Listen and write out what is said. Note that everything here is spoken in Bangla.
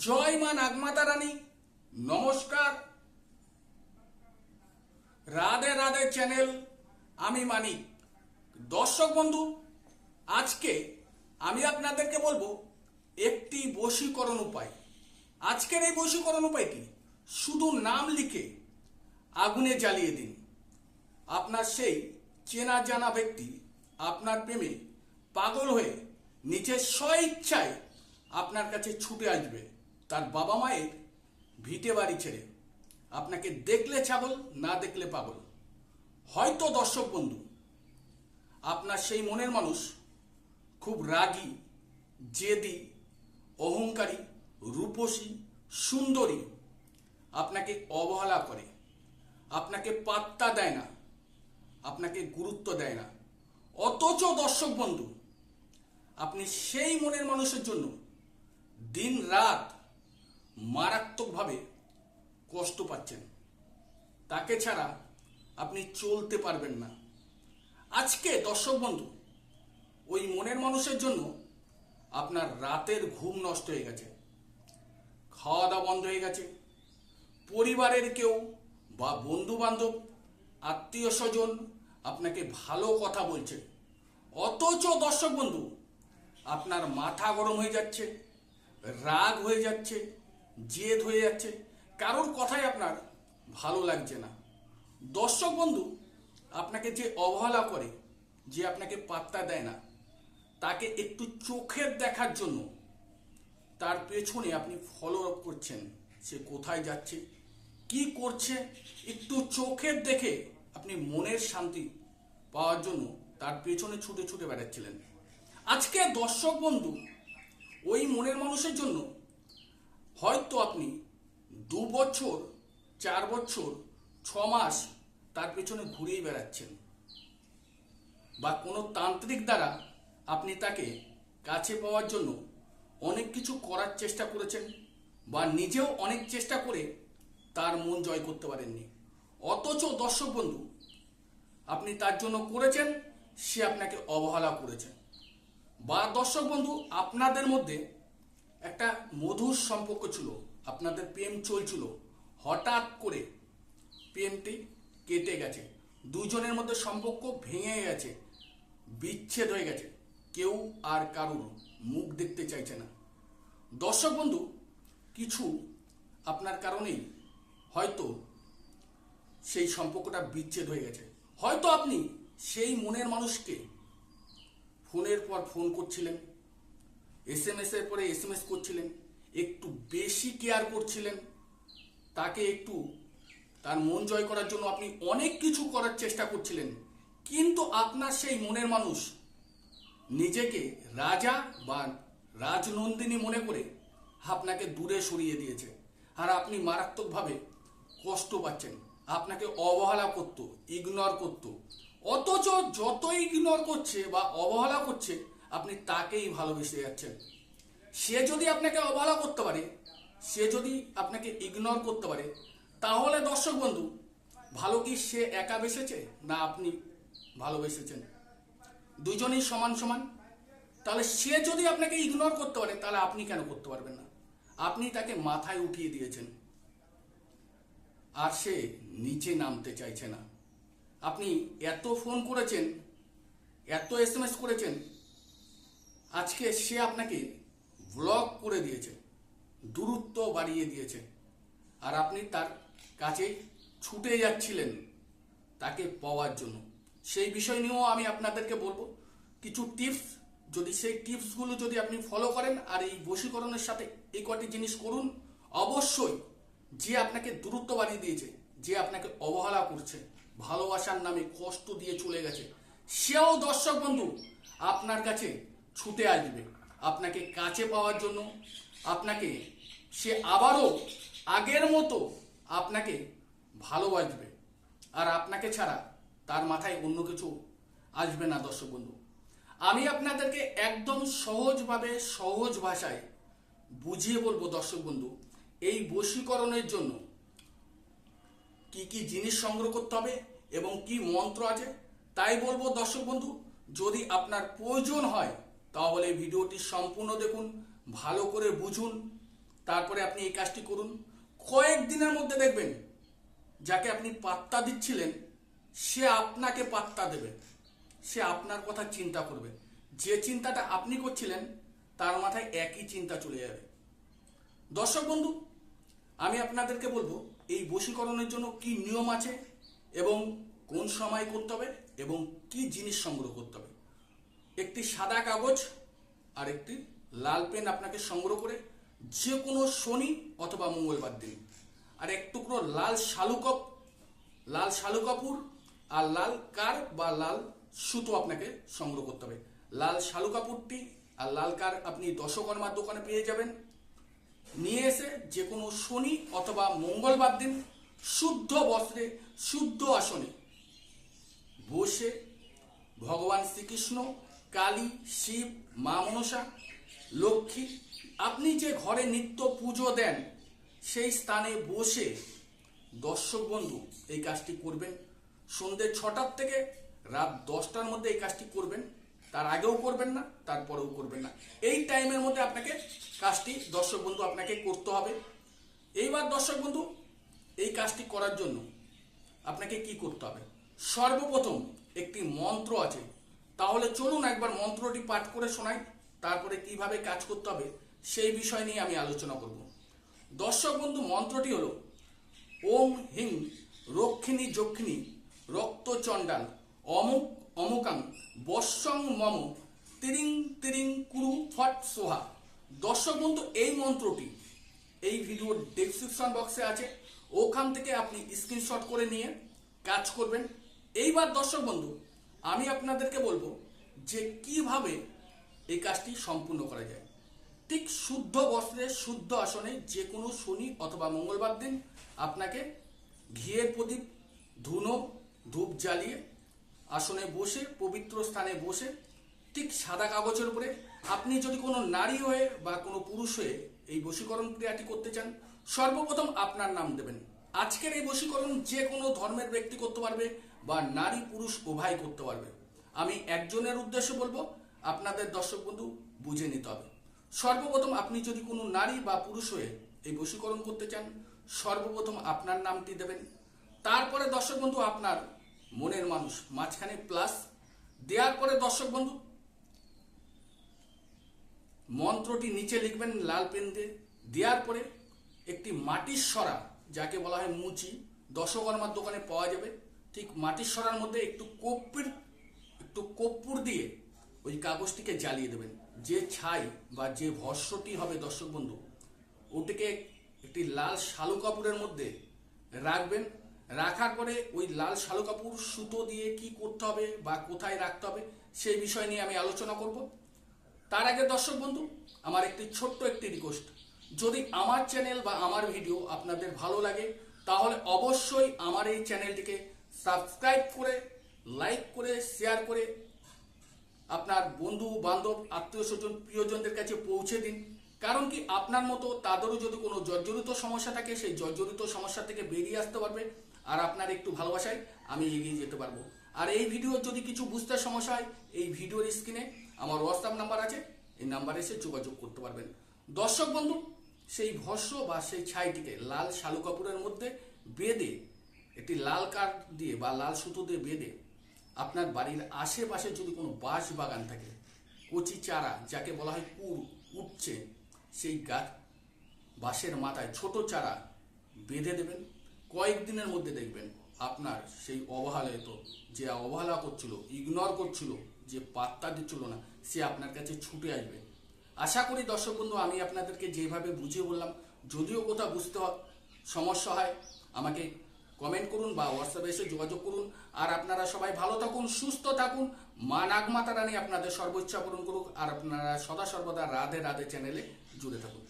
জয় মা নাগমাতা রানী। নমস্কার। রাধে রাধে চ্যানেল, আমি মানিক। দর্শক বন্ধু, আজকে আমি আপনাদেরকে বলব একটি বশীকরণ উপায়। আজকের এই বশীকরণ উপায়টি শুধু নাম লিখে আগুনে জ্বালিয়ে দিন। আপনার সেই চেনা জানা ব্যক্তি আপনার প্রেমে পাগল হয়ে নিজের স্ব ইচ্ছায় আপনার কাছে ছুটে আসবে। তার বাবা মায়ের ভিটে বাড়ি ছেড়ে আপনাকে দেখলে ছাগল, না দেখলে পাগল। হয়তো দর্শক বন্ধু, আপনার সেই মনের মানুষ খুব রাগী, জেদি, অহংকারী, রূপসী, সুন্দরী, আপনাকে অবহেলা করে, আপনাকে পাত্তা দেয় না, আপনাকে গুরুত্ব দেয় না। অথচ দর্শক বন্ধু, আপনি সেই মনের মানুষের জন্য দিন রাত মারাত্মকভাবে কষ্ট পাচ্ছেন। তাকে ছাড়া আপনি চলতে পারবেন না। আজকে দর্শক বন্ধু, ওই মনের মানুষের জন্য আপনার রাতের ঘুম নষ্ট হয়ে গেছে। খাওয়া দাওয়া বন্ধ হয়ে গেছে। পরিবারের কেউ বা বন্ধু বান্ধব আত্মীয় স্বজন আপনাকে ভালো কথা বলছে। অথচ দর্শক বন্ধু, আপনার মাথা গরম হয়ে যাচ্ছে, রাগ হয়ে যাচ্ছে জেদ হয়ে যাচ্ছে। কারোর কথাই আপনার ভালো লাগছে না। দর্শক বন্ধু, আপনাকে যে অবহেলা করে, যে আপনাকে পাত্তা দেয় না, তাকে একটু চোখের দেখার জন্য তার পেছনে আপনি ফলো আপ করছেন, সে কোথায় যাচ্ছে, কি করছে, একটু চোখের দেখে আপনি মনের শান্তি পাওয়ার জন্য তার পেছনে ছুটে ছুটে বেড়াচ্ছিলেন। আজকে দর্শক বন্ধু, ওই মনের মানুষের জন্য হয়তো আপনি দু বছর, চার বছর, ছ মাস তার পেছনে ঘুরেই বেড়াচ্ছেন বা কোনো তান্ত্রিক দ্বারা আপনি তাকে কাছে পাওয়ার জন্য অনেক কিছু করার চেষ্টা করেছেন বা নিজেও অনেক চেষ্টা করে তার মন জয় করতে পারেননি। অথচ দর্শক বন্ধু, আপনি তার জন্য করেছেন, সে আপনাকে অবহেলা করেছে। বা দর্শক বন্ধু, আপনাদের মধ্যে একটা মধুর সম্পর্ক ছিল, আপনাদের প্রেম চলছিল। হঠাৎ করে প্রেমটি কেটে গেছে। দুজনের মধ্যে সম্পর্ক ভেঙে গেছে, বিচ্ছেদ হয়ে গেছে। কেউ আর কারুর মুখ দেখতে চাইছে না। দর্শক বন্ধু, কিছু আপনার কারণেই হয়তো সেই সম্পর্কটা বিচ্ছেদ হয়ে গেছে। হয়তো আপনি সেই মনের মানুষকে ফোনের পর ফোন করছিলেন এস এম এস এর পরে এস এম এস করছিলেন, একটু বেশি কেয়ার করছিলেন। তাকে একটু তার মন জয় করার জন্য আপনি অনেক কিছু করার চেষ্টা করছিলেন। কিন্তু আপনার সেই মনের মানুষ নিজেকে রাজা বা রাজনন্দিনী মনে করে আপনাকে দূরে সরিয়ে দিয়েছে। আর আপনি মারাত্মকভাবে কষ্ট পাচ্ছেন। আপনাকে অবহেলা করত ইগনোর করত। অথচ যত ইগনোর করছে বা অবহেলা করছে আপনি তাকেই ভালোবেসে যাচ্ছেন। সে যদি আপনাকে অবহেলা করতে পারে, সে যদি আপনাকে ইগনোর করতে পারে, তাহলে দর্শক বন্ধু, ভালো কি সে একা বেসেছে না আপনি ভালোবেসেছেন? দুজনেই সমান সমান। তাহলে সে যদি আপনাকে ইগনোর করতে পারে, তাহলে আপনি কেন করতে পারবেন না? আপনি তাকে মাথায় উঠিয়ে দিয়েছেন। আর সে নিচে নামতে চাইছে না। আপনি এত ফোন করেছেন, এত এস করেছেন আজকে সে আপনাকে ব্লক করে দিয়েছে, দূরত্ব বাড়িয়ে দিয়েছে। আর আপনি তার কাছে ছুটে যাচ্ছিলেন তাকে পাওয়ার জন্য। সেই বিষয় নিয়েও আমি আপনাদেরকে বলব, কিছু টিপস যদি সেই টিপসগুলো যদি আপনি ফলো করেন আর এই বশীকরণের সাথে এই কটি জিনিস করুন, অবশ্যই যে আপনাকে দূরত্ব বাড়িয়ে দিয়েছে, যে আপনাকে অবহেলা করছে, ভালোবাসার নামে কষ্ট দিয়ে চলে গেছে, সেও দর্শক বন্ধু, আপনার কাছে ছুটে আসবে। আপনাকে কাছে পাওয়ার জন্য আপনাকে সে আবারও আগের মতো আপনাকে ভালোবাসবে। আর আপনাকে ছাড়া তার মাথায় অন্য কিছু আসবে না, দর্শক বন্ধু। আমি আপনাদেরকে একদম সহজভাবে সহজ ভাষায় বুঝিয়ে বলব, দর্শক বন্ধু, এই বশীকরণের জন্য কি কি জিনিস সংগ্রহ করতে হবে এবং কি মন্ত্র আছে, তাই বলব, দর্শক বন্ধু, যদি আপনার প্রয়োজন হয় তাহলে ভিডিওটি সম্পূর্ণ দেখুন, ভালো করে বুঝুন, তারপরে আপনি এই কাজটি করুন। কয়েক দিনের মধ্যে দেখবেন, যাকে আপনি পাত্তা দিচ্ছিলেন, সে আপনাকে পাত্তা দেবে। সে আপনার কথা চিন্তা করবে। যে চিন্তাটা আপনি করছিলেন, তার মাথায় একই চিন্তা চলে যাবে। দর্শক বন্ধু, আমি আপনাদেরকে বলব, এই বশীকরণের জন্য কি নিয়ম আছে এবং কোন সময় করতে হবে এবং কি জিনিস সংগ্রহ করতে হবে। একটি সাদা কাগজ আর একটি লাল পেন আপনাকে সংগ্রহ করে যে কোনো শনি অথবা মঙ্গলবার দিন। আর এক টুকরো লাল শালুকপ লাল শালু কাপুর আর লাল কার বা লাল সুতো আপনাকে সংগ্রহ করতে হবে। লাল শালু কাপুরটি আর লাল কার আপনি দশকর্মার দোকানে পেয়ে যাবেন। নিয়ে এসে যে কোনো শনি অথবা মঙ্গলবার দিন শুদ্ধ বস্ত্রে, শুদ্ধ আসনে বসে ভগবান শ্রীকৃষ্ণ কালী, শিব, মা মনসা, লক্ষ্মী, আপনি যে ঘরে নিত্য পুজো দেন, সেই স্থানে বসে দর্শক বন্ধু এই কাজটি করবেন। সন্ধ্যে ছটার থেকে রাত দশটার মধ্যে এই কাজটি করবেন। তার আগেও করবেন না তারপরেও করবেন না। এই টাইমের মধ্যে আপনাকে কাজটি দর্শক বন্ধু আপনাকে করতে হবে। এইবার দর্শক বন্ধু, এই কাজটি করার জন্য আপনাকে কি করতে হবে? সর্বপ্রথম একটি মন্ত্র আছে তাহলে চলুন একবার মন্ত্রটি পাঠ করে শোনাই, তারপরে কীভাবে কাজ করতে হবে সেই বিষয় নিয়ে আমি আলোচনা করব। দর্শক বন্ধু, মন্ত্রটি হলো, ওম হিং রক্ষিণী যক্ষিণী রক্তচণ্ডাল অমুক অমুকাং বর্ষং মম তিরিং তিরিং কুরু ফট সোহা। দর্শক বন্ধু, এই মন্ত্রটি এই ভিডিওর ডেসক্রিপশন বক্সে আছে। ওখান থেকে আপনি স্ক্রিনশট করে নিয়ে কাজ করবেন। এইবার দর্শক বন্ধু আমি আপনাদেরকে বলব যে কীভাবে এই কাজটি সম্পূর্ণ করা যায়। ঠিক শুদ্ধ বস্ত্রে, শুদ্ধ আসনে যে কোনো শনি অথবা মঙ্গলবার দিন আপনাকে ঘিয়ের প্রদীপ, ধুনো, ধূপ জ্বালিয়ে আসনে বসে, পবিত্র স্থানে বসে, ঠিক সাদা কাগজের উপরে আপনি যদি কোনো নারী হয়ে বা কোনো পুরুষ হয়ে এই বশীকরণ ক্রিয়াটি করতে চান, সর্বপ্রথম আপনার নাম দেবেন। আজকের এই বশীকরণ যে কোনো ধর্মের ব্যক্তি করতে পারবে। বা নারী পুরুষ উভয় করতে পারবে। আমি একজনের উদ্দেশ্যে বলব, আপনাদের দর্শক বন্ধু, বুঝে নিতে হবে। সর্বপ্রথম আপনি যদি কোনো নারী বা পুরুষ হয়ে এই বশীকরণ করতে চান, সর্বপ্রথম আপনার নামটি দেবেন। তারপরে দর্শক বন্ধু, আপনার মনের মানুষ, মাঝখানে প্লাস দেওয়ার পরে দর্শক বন্ধু, মন্ত্রটি নিচে লিখবেন লাল পেন দিয়ে। দেওয়ার পরে একটি মাটির সরা, যাকে বলা হয় মুচি, দশকর্মার দোকানে পাওয়া যাবে। ঠিক মাটির সরার মধ্যে একটু কপ্পির, একটু কর্পূর দিয়ে ওই কাগজটিকে জ্বালিয়ে দেবেন। যে ছাই বা যে ভস্যটি হবে দর্শক বন্ধু, ওটিকে একটি লাল শালু কাপড়ের মধ্যে রাখবেন। রাখার পরে ওই লাল শালু কাপড় সুতো দিয়ে কি করতে হবে বা কোথায় রাখতে হবে সেই বিষয় নিয়ে আমি আলোচনা করব। তার আগে দর্শক বন্ধু, আমার একটি ছোট্ট একটি রিকোয়েস্ট যদি আমার চ্যানেল বা আমার ভিডিও আপনাদের ভালো লাগে, তাহলে অবশ্যই আমার এই চ্যানেলটিকে সাবস্ক্রাইব করে, লাইক করে, শেয়ার করে আপনার বন্ধু, বান্ধব, আত্মীয় স্বজন, প্রিয়জনদের কাছে পৌঁছে দিন। কারণ কি আপনার মতো তাদেরও যদি কোনো জর্জরিত সমস্যা থাকে, সেই জর্জরিত সমস্যা থেকে বেরিয়ে আসতে পারবে। আর আপনার একটু ভালোবাসায় আমি এগিয়ে যেতে পারব। আর এই ভিডিও যদি কিছু বুঝতে সমস্যা হয়, এই ভিডিওর স্ক্রিনে আমার হোয়াটসঅ্যাপ নাম্বার আছে। এই নাম্বারে এসে যোগাযোগ করতে পারবেন। দর্শক বন্ধু, সেই ভস্য বা সেই ছাইটিকে লাল শালু কাপড়ের মধ্যে বেঁধে একটি লাল কাঠ দিয়ে বা লাল সুতো দিয়ে বেঁধে আপনার বাড়ির আশেপাশে যদি কোনো বাঁশ বাগান থাকে, কচি চারা যাকে বলা হয় কুর উঠছে, সেই গাছ বাঁশের মাথায় ছোট চারা বেঁধে দেবেন। কয়েকদিনের মধ্যে দেখবেন আপনার সেই অবহেলিত যে অবহেলা করছিল ইগনোর করছিল, যে পাত্তা দিচ্ছিল না, সে আপনার কাছে ছুটে আসবে। আশা করি দর্শক বন্ধু, আমি আপনাদেরকে যেভাবে বুঝিয়ে বললাম, যদিও কোথাও বুঝতে সমস্যা হয়, আমাকে কমেন্ট করুন বা হোয়াটসঅ্যাপে এসে যোগাযোগ করুন। আর আপনারা সবাই ভালো থাকুন, সুস্থ থাকুন। মা নাগমাতা রানী আপনাদের সর্বোচ্চা পূরণ করুক। আর আপনারা সদা সর্বদা রাধে রাধে চ্যানেলে জুড়ে থাকুন।